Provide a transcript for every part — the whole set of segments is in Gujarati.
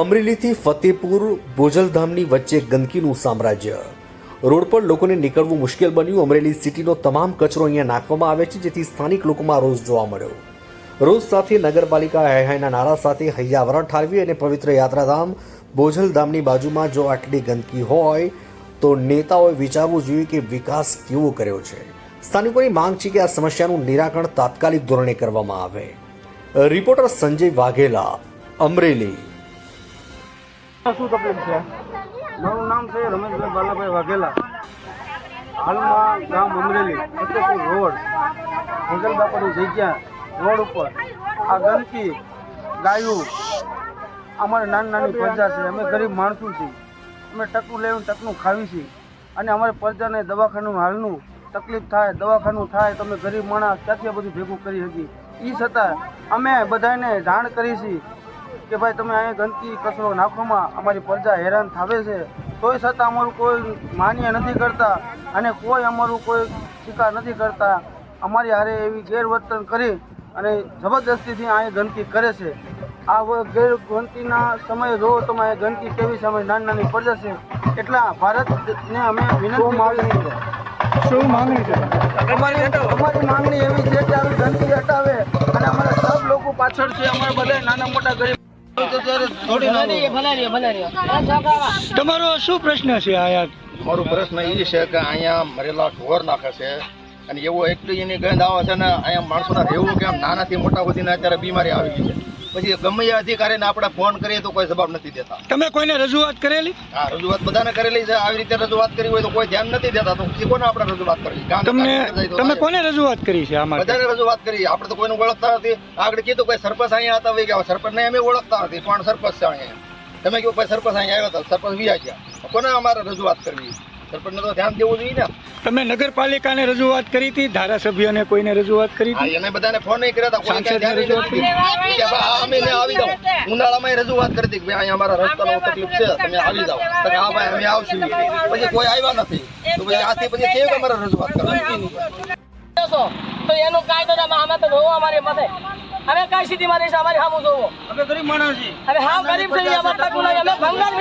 અમરેલીથી ફતેપુર ભોજલધામની વચ્ચે ગંદકીનું સામ્રાજ્ય. રોડ પર લોકોને નીકળવું મુશ્કેલ બન્યું. અમરેલી સિટીનો તમામ કચરો અહીંયા નાખવામાં આવે છે, જેથી સ્થાનિક લોકોમાં રોષ જોવા મળ્યો. રોજ સાથે નગરપાલિકા હાય નારા સાથે હૈયાવરણ ઠાલવી અને પવિત્ર યાત્રાધામ ભોજલધામની બાજુમાં જો આટલી ગંદકી હોય, તો નેતાઓએ વિચારવું જોઈએ કે વિકાસ કેવો કર્યો છે. સ્થાનિકોની માંગ છે કે આ સમસ્યાનું નિરાકરણ તાત્કાલિક ધોરણે કરવામાં આવે. રિપોર્ટર સંજય વાઘેલા, અમરેલી. શું તકલીફ છે? મારું નામ છે રમેશભાઈ બાલાભાઈ વાઘેલા. હાલમાં ગામ અમરેલી ફતેપુર રોડ ભોજલ બાપાની જગ્યા, રોડ ઉપર. આ ગંદકી, ગાયું, અમારે નાની નાની પ્રજા છે. અમે ગરીબ માણસો છીએ. અમે ટકનું લેવું, ટકનું ખાવી છીએ. અને અમારે પ્રજાને દવાખાનું હાલનું તકલીફ થાય, દવાખાનું થાય, તો અમે ગરીબ માણસ ક્યાંથી બધું ભેગું કરી શકીએ? એ છતાં અમે બધાને જાણ કરી છીએ કે ભાઈ તમે અહીંયા ગંદકી કચરો નાખવામાં અમારી પ્રજા હેરાન થાવે છે તોય છતાં અમારું કોઈ માન્ય નથી કરતા અને કોઈ અમારું કોઈ સ્વીકાર નથી કરતા. અમારી હારે એવી ગેરવર્તન કરી અને જબરદસ્તીથી અહીંયા ગંદકી કરે છે. આ ગેર ગંદકીના સમયે જોવો તમે અહીંયા ગંદકી કેવી સમય નાની નાની પ્રજા છે એટલા ભારતને અમે વિનંતી માગણી છે શું માંગણી છે? અમારી અમારી માંગણી એવી છે કે આવી ગંદકી હટાવે અને અમારા સબ લોકો પાછળ છે અમારા બધા નાના મોટા ગરીબ નાખો. તમારો શું પ્રશ્ન છે આયા મારો પ્રશ્ન એ છે કે અહીંયા મરેલા ઢોર નાખે છે અને એવો એટલી એની ગંધ આવે છે ને અહીંયા માણસોના રહેવું કેમ? નાનાથી મોટા સુધીને અત્યારે બીમારી આવી ગઈ છે. પછી ગમે એ અધિકારીને આપણે ફોન કરીએ તો કોઈ જવાબ નથી દેતા. તમે કોઈને રજૂઆત કરેલી? હા રજૂઆત બધાને કરેલી છે. આવી રીતે રજૂઆત કરી હોય તો કોઈ ધ્યાન નથી દેતા. તો પછી કોને આપણે રજૂઆત કરવી? તમને તમે કોને રજૂઆત કરી છે આમાં બધાને રજૂઆત કરી. આપણે તો કોઈને ઓળખતા નથી. આગળ કીધું કોઈ સરપંચ અહીંયા હતા હોય કે સરપંચ ને અમે ઓળખતા નથી પણ સરપંચ છે અહીંયા તમે કહો કોઈ સરપંચ અહીંયા આવ્યો હતા સરપંચ વિયા ગયા. કોને અમારે રજૂઆત કરવી? સરપંચને તો ધ્યાન દેવું જોઈએ ને. તમે નગરપાલિકાને રજૂઆત કરી હતી ધારાસભ્યને કોઈને રજૂઆત કરી હતી? એને બધાને ફોન નહીં કર્યા હતા. કોઈ કાંઈ રજૂઆત કરી. કે અમે ને આવી જાઓ. ઉનાળામાં રજૂઆત કરી હતી કે ભાઈ અહીંયા અમારા રસ્તાનો તકલીફ છે તમે આવી જાઓ. તો કે હા ભાઈ અમે આવશું. પછી કોઈ આવ્યા નથી. તો પછી આથી પછી કેવી અમારે રજૂઆત કરવાની? તો એનું કાયદો છે, અમે તો જોવો અમારી મતે. અમે કઈ સ્થિતિમાં રહીશું અમારી સામું જોવો. અમે ગરીબ માણસ છીએ. અરે હા ગરીબ છીએ અમે ભંગાર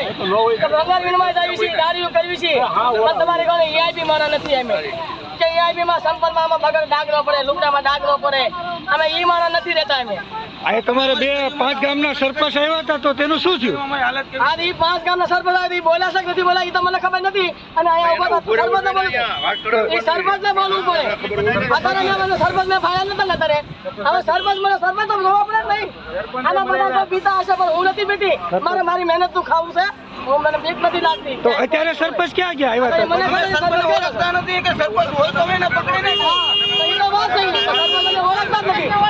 ના ભંગાર વીણમાં જાવી છે દારૂ કરવી છે. તમારે કોને EIB મારા નથી અમે કે EIB માં સંપર્કમાં આમાં બગર ડાગરો પડે લુગડામાં ડાગરો પડે. અમે ઈ માણસ નથી રહેતા અમે. આ તમારે બે પાંચ ગામના સરપંચ આવ્યા હતા તો તેનું શું થયું? આ ઈ પાંચ ગામના સરપંચ આવ્યા, ઈ બોલ્યા છે કે નથી બોલ્યા ઈ તો મને ખબર નથી. અને અહીંયા ઊભા હતા, બોલું ઈ એ સરપંચને બોલવું પડે. અત્યારે મેં મને સરપંચને ફાળ્યા નતા ને અત્યારે. હવે સરપંચ મને સરપંચ તો જોવા પડે નહીં આના બધા તો પીતા હશે પણ હું નથી પીતી. મારે મારી મહેનત તું ખાવું છે. હું નથી લાગતી. તો અત્યારે સરપંચ ક્યાં ગયા? આવ્યા મને સરપંચ ઓળખતા નથી કે સરપંચ હોય તો એને પકડીને હા,